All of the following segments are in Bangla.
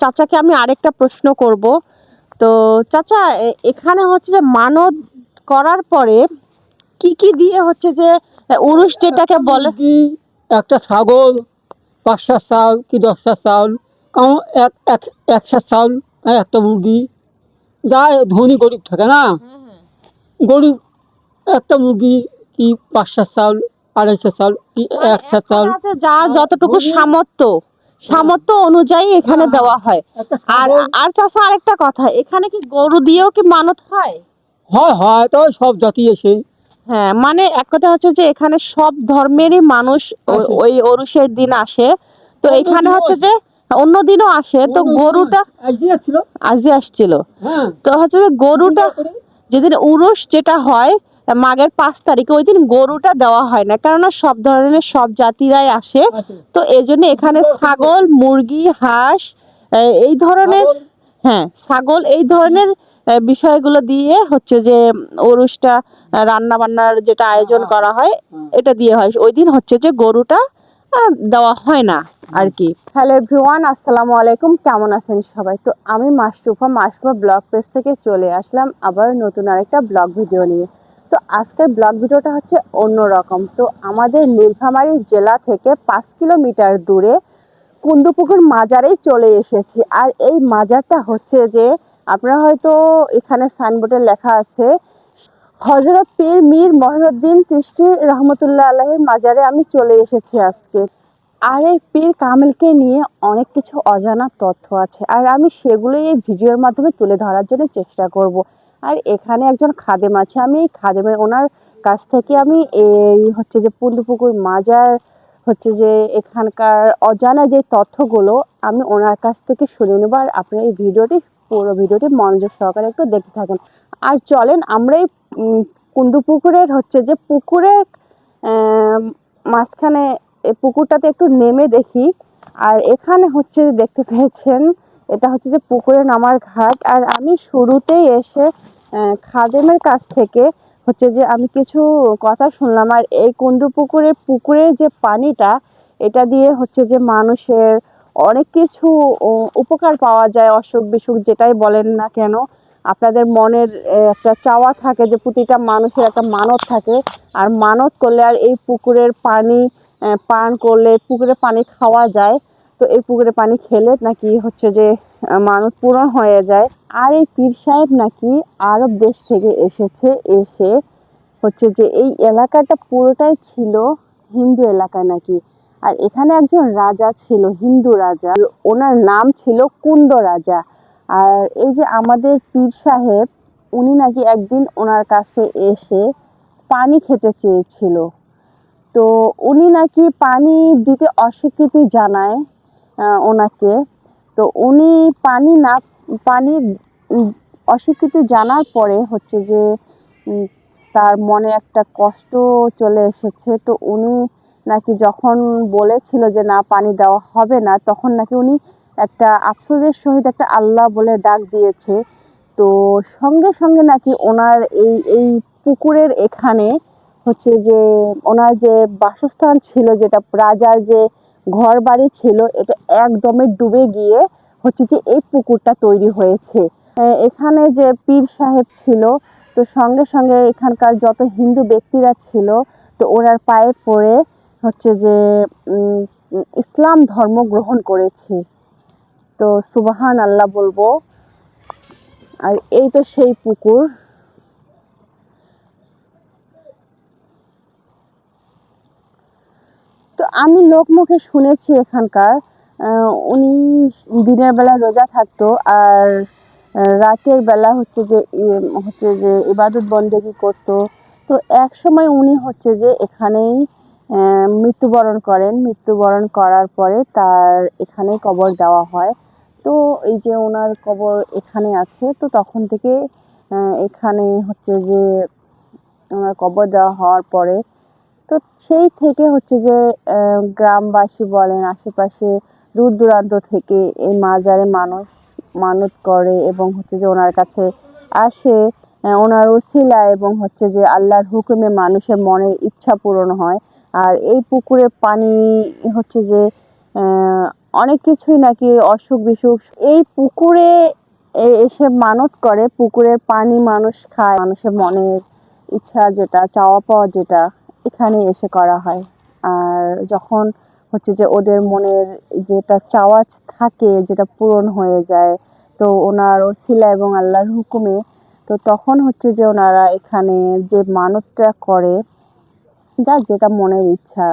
চাচাকে আমি আরেকটা প্রশ্ন করব। তো চাচা এখানে হচ্ছে যে মানত করার পরে কি কি দিয়ে হচ্ছে যে উরুষ যেটাকে বলে একটা ছাগল পাঁচটা চাউল কি দশটা চাউল কারণ এক এক একশো চাউল একটা মুরগি। যা ধনী গরিব থাকে না? গরিব একটা মুরগি কি পাঁচটা চাউল আড়াইশো চাউল কি একশো চাউল যার যতটুকু সামর্থ্য। সামর্থ্য অনুযায়ী এখানে দেওয়া হয়। আর আর চাচা আরেকটা কথা এখানে কি গরু দিয়েও কি মানত হয়? হয় হয় তো সব জাতি এসে। হ্যাঁ মানে এক কথা হচ্ছে যে এখানে সব ধর্মেরই মানুষ ওই অরুষের দিন আসে। তো এখানে হচ্ছে যে অন্য দিনও আসে তো গরুটা আজই আসছিল? হ্যাঁ। তো হচ্ছে যে গরুটা যেদিন উরুষ যেটা হয় মাঘের পাঁচ তারিখে ওই দিন গরুটা দেওয়া হয় না। কেননা সব ধরনের সব জাতিরাই আসে। তো এই জন্য এখানে ছাগল মুরগি হাঁস এই ধরনের হ্যাঁ ছাগল এই ধরনের বিষয়গুলো দিয়ে হচ্ছে যে ওরুসটা রান্না বান্নার যেটা আয়োজন করা হয় এটা দিয়ে হয়। ওই দিন হচ্ছে যে গরুটা দেওয়া হয় না আর কি। হ্যালো এভরিওয়ান আসসালামু আলাইকুম। কেমন আছেন সবাই? তো আমি মাসরুফা মাসরুফা ব্লগ পেজ থেকে চলে আসলাম আবার নতুন আরেকটা ব্লগ ভিডিও নিয়ে। তো আজকের ব্লগ ভিডিওটা হচ্ছে অন্যরকম। তো আমাদের নীলফামারী জেলা থেকে পাঁচ কিলোমিটার দূরে কুন্দুপুকুর মাজারেই চলে এসেছি। আর এই মাজারটা হচ্ছে যে, আপনারা হয়তো এখানে সাইনবোর্ডে লেখা আছে হজরত পীর মীর মহিউদ্দিন চিশতি রহমতুল্লাহ আল্লাহের মাজারে আমি চলে এসেছি আজকে। আর এই পীর কামেলকে নিয়ে অনেক কিছু অজানা তথ্য আছে। আর আমি সেগুলোই এই ভিডিওর মাধ্যমে তুলে ধরার জন্য চেষ্টা করব। আর এখানে একজন খাদেম আছে। আমি এই খাদেমের ওনার কাছ থেকে আমি এই হচ্ছে যে পুন্দুপুকুর মাজার হচ্ছে যে এখানকার অজানা যে তথ্যগুলো আমি ওনার কাছ থেকে শুনে নেব। আর আপনারা এই ভিডিওটি পুরো ভিডিওটি মনোযোগ সহকারে একটু দেখতে থাকেন। আর চলেন আমরা এই উম, কুন্দু পুকুরের হচ্ছে যে পুকুরের মাঝখানে পুকুরটাতে একটু নেমে দেখি। আর এখানে হচ্ছে দেখতে পেয়েছেন এটা হচ্ছে যে পুকুরে নামার ঘাট। আর আমি শুরুতেই এসে খাদেমের কাছ থেকে হচ্ছে যে আমি কিছু কথা শুনলাম। আর এই কুন্দু পুকুরের পুকুরের যে পানিটা, এটা দিয়ে হচ্ছে যে মানুষের অনেক কিছু উপকার পাওয়া যায়, অসুখ বিসুখ যেটাই বলেন না কেন। আপনাদের মনের একটা চাওয়া থাকে যে প্রতিটা মানুষের একটা মানত থাকে। আর মানত করলে আর এই পুকুরের পানি পান করলে পুকুরের পানি খাওয়া যায়। তো এই পুকুরে পানি খেলে নাকি হচ্ছে যে মানত পূরণ হয়ে যায়। আর এই পীর সাহেব নাকি আরব দেশ থেকে এসেছে, এসে হচ্ছে যে এই এলাকাটা পুরোটাই ছিল হিন্দু এলাকা নাকি। আর এখানে একজন রাজা ছিল, হিন্দু রাজা। ওনার নাম ছিল কুন্দ রাজা। আর এই যে আমাদের পীর সাহেব, উনি নাকি একদিন ওনার কাছে এসে পানি খেতে চেয়েছিল। তো উনি নাকি পানি দিতে অস্বীকৃতি জানায় ওনাকে। তো উনি পানি না, পানি অস্বীকৃতি জানার পরে হচ্ছে যে তার মনে একটা কষ্ট চলে এসেছে। তো উনি নাকি যখন বলেছিল যে না, পানি দেওয়া হবে না, তখন নাকি উনি একটা আফসোসের সহিত একটা আল্লাহ বলে ডাক দিয়েছে। তো সঙ্গে সঙ্গে নাকি ওনার এই এই পুকুরের এখানে হচ্ছে যে, ওনার যে বাসস্থান ছিল, যেটা রাজার যে ঘর বাড়ি ছিল, এটা একদমে ডুবে গিয়ে হচ্ছে যে এই পুকুরটা তৈরি হয়েছে। এখানে যে পীর সাহেব ছিল, তো সঙ্গে সঙ্গে এখানকার যত হিন্দু ব্যক্তিরা ছিল, তো ওনার পায়ে পড়ে হচ্ছে যে ইসলাম ধর্ম গ্রহণ করেছে। তো সুবাহান আল্লাহ বলব। আর এই তো সেই পুকুর। আমি লোকমুখে শুনেছি এখানকার উনি দিনের বেলা রোজা থাকতো আর রাতের বেলা হচ্ছে যে হচ্ছে যে ইবাদত বন্দেগি করতো। তো এক সময় উনি হচ্ছে যে এখানেই মৃত্যুবরণ করেন। মৃত্যুবরণ করার পরে তার এখানেই কবর দেওয়া হয়। তো এই যে ওনার কবর এখানে আছে, তো তখন থেকে এখানে হচ্ছে যে ওনার কবর দেওয়া হওয়ার পরে তো সেই থেকে হচ্ছে যে গ্রামবাসী বলেন, আশেপাশে দূর দূরান্ত থেকে এই মাজারে মানুষ মানত করে এবং হচ্ছে যে ওনার কাছে আসে ওনার ওসিলা এবং হচ্ছে যে আল্লাহর হুকুমে মানুষের মনের ইচ্ছা পূরণ হয়। আর এই পুকুরের পানি হচ্ছে যে অনেক কিছুই নাকি অসুখ বিসুখ। এই পুকুরে এসে মানত করে, পুকুরের পানি মানুষ খায়, মানুষের মনের ইচ্ছা যেটা, চাওয়া পাওয়া যেটা। এখানে এসে করা হয়। আর যখন হচ্ছে যে ওদের মনের যেটা চাওয়া থাকে, যেটা পূরণ হয়ে যায়, তো ওনার ওসিলা এবং আল্লাহর হুকুমে, তো তখন হচ্ছে যে ওনারা এখানে যে মানতটা করে, যার যেটা মনের ইচ্ছা,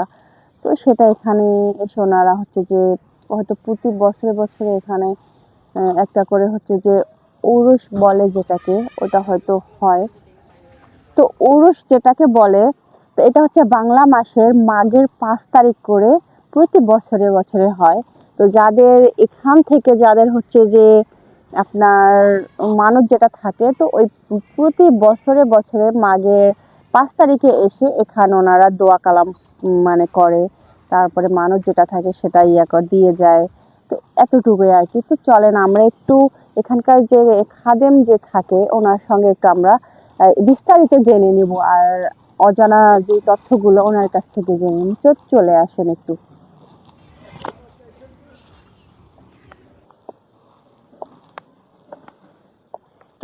তো সেটা এখানে এসে ওনারা হচ্ছে যে হয়তো প্রতি বছরে বছরে এখানে একটা করে হচ্ছে যে উরুষ বলে যেটাকে, ওটা হয়তো হয়। তো উরুষ যেটাকে বলে এটা হচ্ছে বাংলা মাসের মাঘের পাঁচ তারিখ করে প্রতি বছরে বছরে হয়। তো যাদের এখান থেকে যাদের হচ্ছে যে আপনার মানত যেটা থাকে, তো ওই প্রতি বছরে বছরে মাঘের পাঁচ তারিখে এসে এখানে ওনারা দোয়া কালাম মানে করে। তারপরে মানুষ যেটা থাকে সেটা ইয়া কর, দিয়ে যায়। তো এতটুকুই আর কি। তো চলেন আমরা একটু এখানকার যে খাদেম যে থাকে, ওনার সঙ্গে একটু আমরা বিস্তারিত জেনে নিব। আর অজানা যে তথ্যগুলো ওনার কাছ থেকে জেনে নিব চলে আসেন একটু।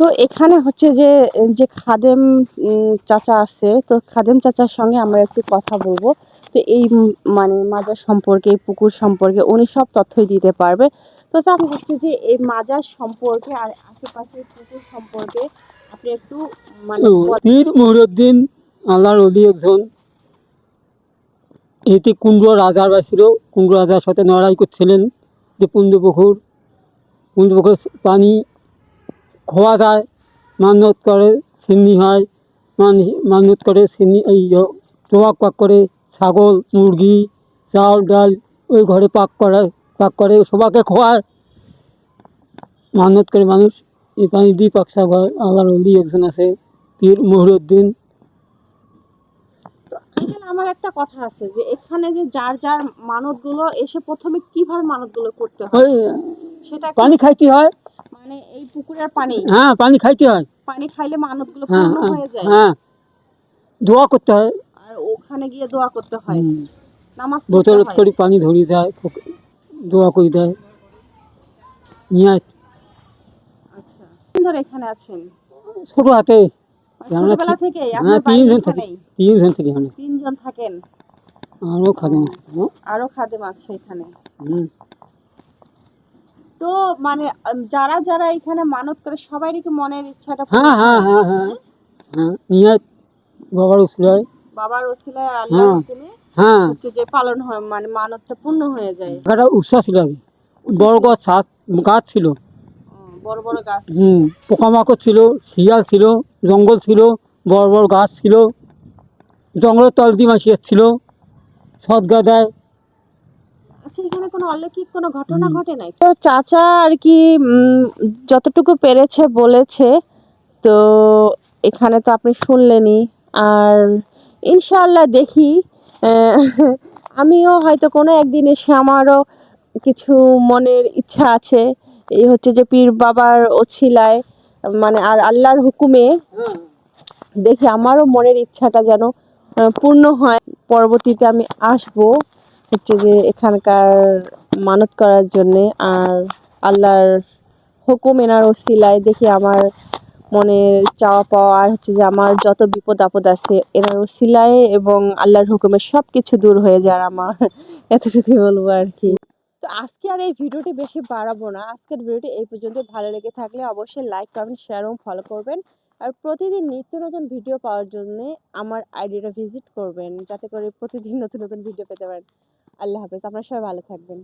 তো এখানে হচ্ছে যে যে খাদেম চাচা আছে তো খাদেম চাচার সঙ্গে আমরা একটু কথা বলব। তো এই মানে মাজার সম্পর্কে এই পুকুর সম্পর্কে উনি সব তথ্যই দিতে পারবে। তো চাচা হচ্ছে যে এই মাজার সম্পর্কে আর আশেপাশের পুকুর সম্পর্কে আপনি একটু মানে পীর মহিউদ্দিন আল্লাহর অলি একজন। এটি কুণ্ড রাজার ছিল। কুণ্ড রাজার সাথে লড়াই করছিলেন যে পুণ্যপুকুর পুণ্যপুকুর পানি খোয়া যায়, মান্যত করে, সিন্নি হয়, মান- মান্যত করে সিন্নি, এই তোয়াক পাক করে, ছাগল, মুরগি, চাল, ডাল ওই ঘরে পাক করে পাক করে সবাকে খোয়ায়। মান্যত করে মানুষ এই পানি দিয়ে পাকসা হয় আল্লাহর অলি একজন আছে, পীর মহিউদ্দিন। এখানে আমার একটা কথা আছে যে এখানে যে যার যার মানতগুলো এসে প্রথমে কীভাবে মানতগুলো করতে হয়? সেটা পানি খাইতে হয়। মানে এই পুকুরের পানি। হ্যাঁ পানি খাইতে হয়। পানি খাইলে মানতগুলো হ্যাঁ পূর্ণ হ্যাঁ, হয়ে যায়। হ্যাঁ। দোয়া করতে হয়। আর ওখানে গিয়ে দোয়া করতে হয়। নামাজ বোতল করে পানি ধরিয়ে দেয় দোয়া করে দেয়। নিয়ে আচ্ছা। ধরে এখানে আছেন? ছোট হাতে। ছোটবেলা থেকে হ্যাঁ আপনার বাড়ি এখানেই। তিনজন থাকি এখানে। তিনজন থাকেন। আরও খাবেন হ্যাঁ, আরও খাদেম আছে এখানে। তো মানে যারা যারা এখানে মানত করে সবারই কি মনের ইচ্ছাটা হ্যাঁ হ্যাঁ হ্যাঁ? হ্যাঁ হ্যাঁ। নিয়ে বাবার উসলায় বাবার ওসিলায় আল্লাহর হ্যাঁ। হ্যাঁ। হচ্ছে যে পালন হয় মানে মানতটা পূর্ণ হয়ে যায়। একটা উৎসাহ ছিল আগে বড় গাছ গাছ ছিল। বড় বড় গাছ হুম পোকামাকড় ছিল শিয়াল ছিল জঙ্গল ছিল বড় বড় গাছ ছিল জঙ্গলের তল দিয়ে মাসি ছিল সদ গাদায়। আচ্ছা এখানে কোনো অলৌকিক কোনো ঘটনা ঘটে নাই? তো চাচা আর কি যতটুকু পেরেছে বলেছে তো এখানে তো আপনি শুনলেনই। আর ইনশাআল্লাহ দেখি আমিও হয়তো কোনো একদিন এসে আমারও কিছু মনের ইচ্ছা আছে। এই হচ্ছে যে পীর বাবার ওছিলায় মানে আর আল্লাহর হুকুমে দেখি আমারও মনের ইচ্ছাটা যেন পূর্ণ হয়। পরবর্তীতে আমি আসব হচ্ছে যে এখানকার মানত করার জন্যে আর আল্লাহর হুকুম এনার ওসিলায় দেখি আমার মনে চাওয়া পাওয়া আর হচ্ছে যে আমার যত বিপদ আপদ আছে এনার ওসিলায় এবং আল্লাহর হুকুমে সব কিছু দূর হয়ে যায় আমার, এতটুকুই বলব আর কি। আজকে আর এই ভিডিওটি বেশি বাড়াবো না। আজকের ভিডিওটি এই পর্যন্ত। ভালো লেগে থাকলে অবশ্যই লাইক কমেন্ট শেয়ার এবং ফলো করবেন। আর প্রতিদিন নিত্য নতুন ভিডিও পাওয়ার জন্য আমার আইডিটা ভিজিট করবেন। যাতে করে প্রতিদিন নতুন নতুন ভিডিও পেতে পারেন। আল্লাহ হাফেজ। আপনারা সবাই ভালো থাকবেন।